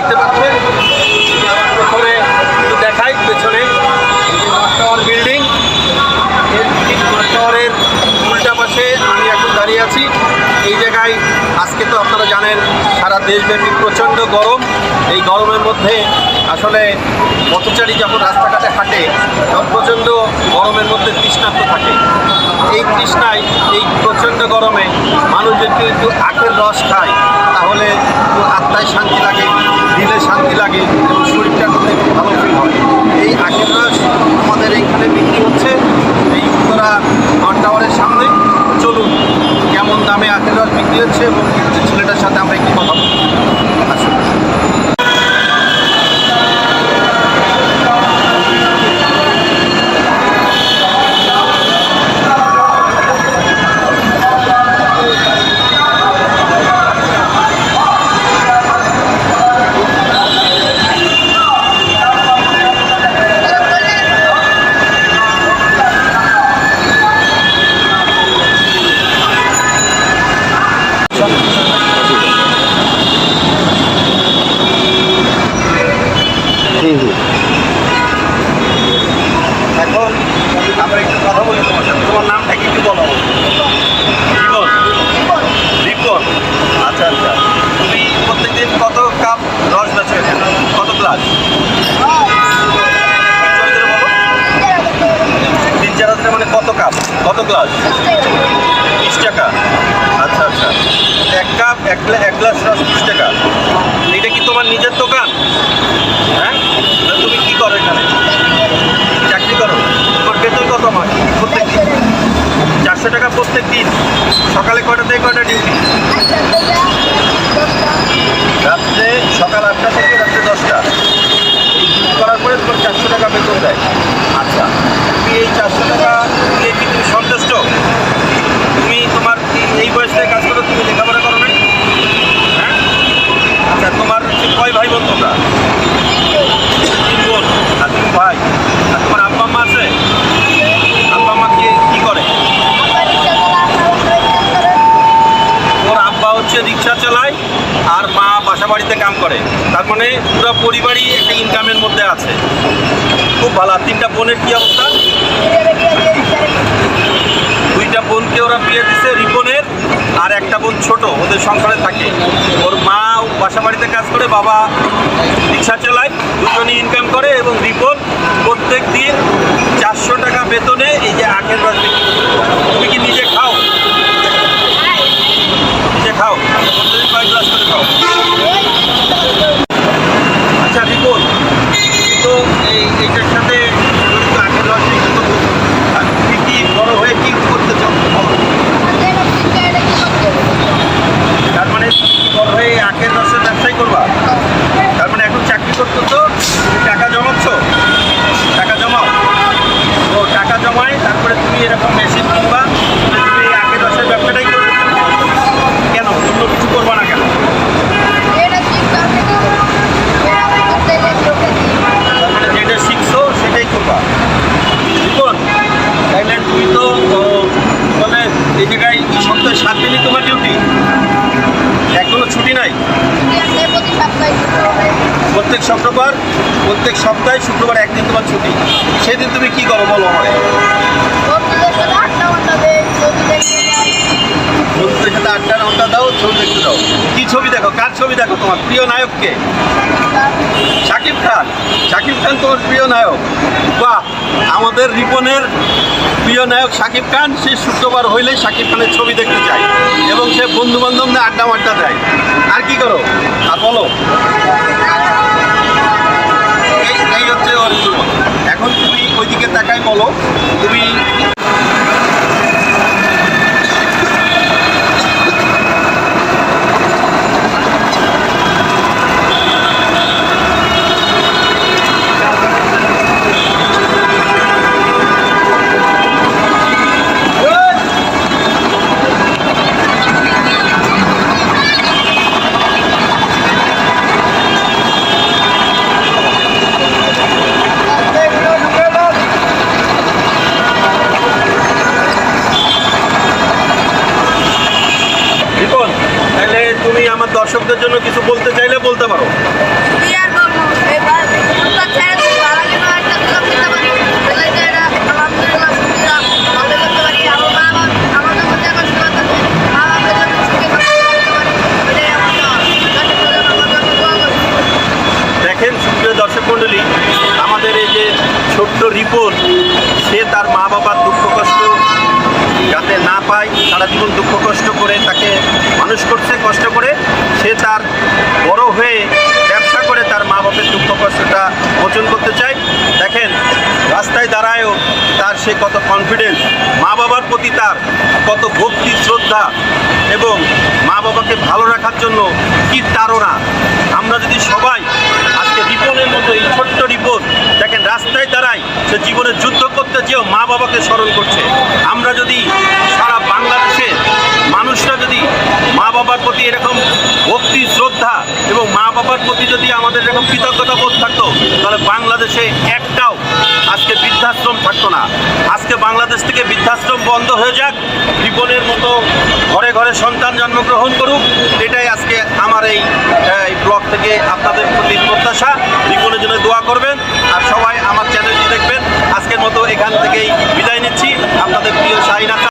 দেখতে পাচ্ছেন। প্রথমে দেখাই, পেছনে টাওয়ার বিল্ডিং টাওয়ারের উল্টা পাশে আমি এখন দাঁড়িয়ে আছি। এই জায়গায় আজকে তো আপনারা জানেন, সারা দেশব্যাপী প্রচণ্ড গরম। এই গরমের মধ্যে আসলে পথচারী যখন রাস্তাঘাটে হাঁটে, তখন প্রচণ্ড গরমের মধ্যে তৃষ্ণার্ত থাকে। এই তৃষ্ণায়, এই প্রচণ্ড গরমে মানুষ যদি একটু আখের রস খায়। তাহলে আত্মায় শান্তি লাগে। দিলে শান্তি লাগে, এবং শরীরটা একটু ভালো ফিল হয়। এই আখের আমাদের এইখানে বিক্রি হচ্ছে। এই উত্তরা ঘর টাওয়ারের সামনে। চলুন, কেমন দামে আখের বিক্রি হচ্ছে এবং ছেলেটার সাথে আমরা একটি কথা বলব আসুন এখন আমরা একটু কথা বলি তোমার সাথে তোমার নামটা কি একটু বলো রিপন রিপন আচ্ছা আচ্ছা তুমি প্রত্যেকদিন কত কাপ রস বেছো এখানে কত গ্লাস তিন মানে কত কাপ? কত গ্লাস বিশ টাকা। আচ্ছা আচ্ছা। এক কাপ, এক এক গ্লাস রস বিশ টাকা। এটা কি তোমার নিজের দোকান? হ্যাঁ? তুমি কি করো এখানে? চাকরি করো। তোমার বেতন কত মাস প্রত্যেক দিন। চারশো টাকা প্রত্যেক দিন। সকালে কয়টা থেকে কয়টা ডিউটি রাত্রে সকাল আটটা থেকে রাত্রে দশটা। করার তোমার চারশো টাকা বেতন দেয়। আচ্ছা তুমি এই চারশো টাকা দিয়ে কি তুমি তোমার কি- এই বয়স থেকে কাজ করো তুমি লেখাপড়া করো নাই হ্যাঁ আচ্ছা তোমার হচ্ছে কয় ভাই বোন তোমরা তিন বোন আর তিন ভাই আর তোমার আব্বা আম্মা আছে আব্বা আম্মা কি কি করে ওর আব্বা হচ্ছে রিক্সা চালায় আর মা বাসা বাড়িতে কাম করে। তার মানে পুরো পরিবারই একটা ইনকামের মধ্যে আছে। খুব ভালো। আর তিনটা বোনের কি অবস্থা? দুইটা বোনকে ওরা বিয়ে দিছে রিপনের, আর একটা বোন ছোট, ওদের সংসারে থাকে। ওর মা বাসা বাড়িতে কাজ করে, বাবা রিক্সা চালায়, দুজনই ইনকাম করে এবং রিপন প্রত্যেক দিন চারশো টাকা বেতনে এই যে আখের রস তুমি কি নিজে খাও? নিজে খাও। প্রতিদিন কয়েক গ্লাস করে খাও আচ্ছা রিপন তুমি তো এই এইটার সাথে জড়িত আখের রস বিক্রি করতে আর তুমি কি বড় হয়ে কি করতে চাও বলো। তার মানে তুমি কি বড় হয়ে এই আখের রসের ব্যবসাই করবা তার মানে এখন চাকরি করতে তো তুমি টাকা জমাচ্ছ টাকা জমাও ও টাকা জমায় তারপরে তুমি এরকম মেশিন কিনবা তুমি এই আখের রসের ব্যবসাটাই করবে কেন অন্য কিছু করবা না কেন তার মানে যেটা শিখছো সেটাই করবা রিপন তাইলে তুমি তো ও, বলে এই জায়গায় সপ্তাহে সাত দিনই তোমার ডিউটি এখনও ছুটি নাই প্রত্যেক শুক্রবার, প্রত্যেক সপ্তাহে শুক্রবার একদিন তোমার ছুটি। সেদিন তুমি কি করো বলো আমাকে বন্ধুদের সাথে আড্ডা ঘণ্টা দাও ছবি দেখতে দাও। কি ছবি দেখো? কার ছবি দেখো তোমার? প্রিয় নায়ককে। শাকিব খান। শাকিব খান তোমার প্রিয় নায়ক। বাহ! আমাদের রিপনের প্রিয় নায়ক শাকিব খান, সে শুক্রবার হইলে শাকিব খানের ছবি দেখতে চায় এবং সে বন্ধু বান্ধবদের আড্ডা মাড্ডা দেয় আর কি করো? আর বলো। ওইদিকে তাকাই বলো। তুমি জন্য কিছু বলতে চাইলে বলতে পারো। দেখেন সুপ্রিয় দর্শক মন্ডলী আমাদের এই যে ছোট্ট রিপোর্ট সে তার মা বাবার দুঃখ কষ্ট যাতে না পায় সারা জীবন দুঃখ কষ্ট করে তাকে মানুষ করছে, কষ্ট করে সে তার বড় হয়ে ব্যবসা করে তার মা বাপের দুঃখ কষ্টটা মোচন করতে চায়। দেখেন, রাস্তায় দাঁড়ায়ও তার সে কত কনফিডেন্স মা বাবার প্রতি তার কত ভক্তি, শ্রদ্ধা এবং মা বাবাকে ভালো রাখার জন্য কি তারা আমরা যদি সবাই আজকে রিপনের মতো এই ছোট্ট রিপন, দেখেন, রাস্তায় দাঁড়ায় সে জীবনে যুদ্ধ করতে যেও মা বাবাকে স্মরণ করছে আমরা যদি সারা বাংলাদেশে মানুষরা যদি মা বাবার প্রতি এরকম ভক্তি, শ্রদ্ধা এবং মা বাবার প্রতি যদি আমাদের এরকম কৃতজ্ঞতা বোধ থাকতো, তাহলে বাংলাদেশে একটাও আজকে বৃদ্ধাশ্রম থাকতো না। আজকে বাংলাদেশ থেকে বৃদ্ধাশ্রম বন্ধ হয়ে যাক রিপনের মতো ঘরে ঘরে সন্তান জন্মগ্রহণ করুক, এটাই আজকে আমার এই ব্লগ থেকে আপনাদের প্রতি প্রত্যাশা। রিপনের জন্য দোয়া করবেন, আর সবাই আমার চ্যানেলটি দেখবেন। আজকের মতো এখান থেকেই বিদায় নিচ্ছি। আপনাদের প্রিয় শাহিনা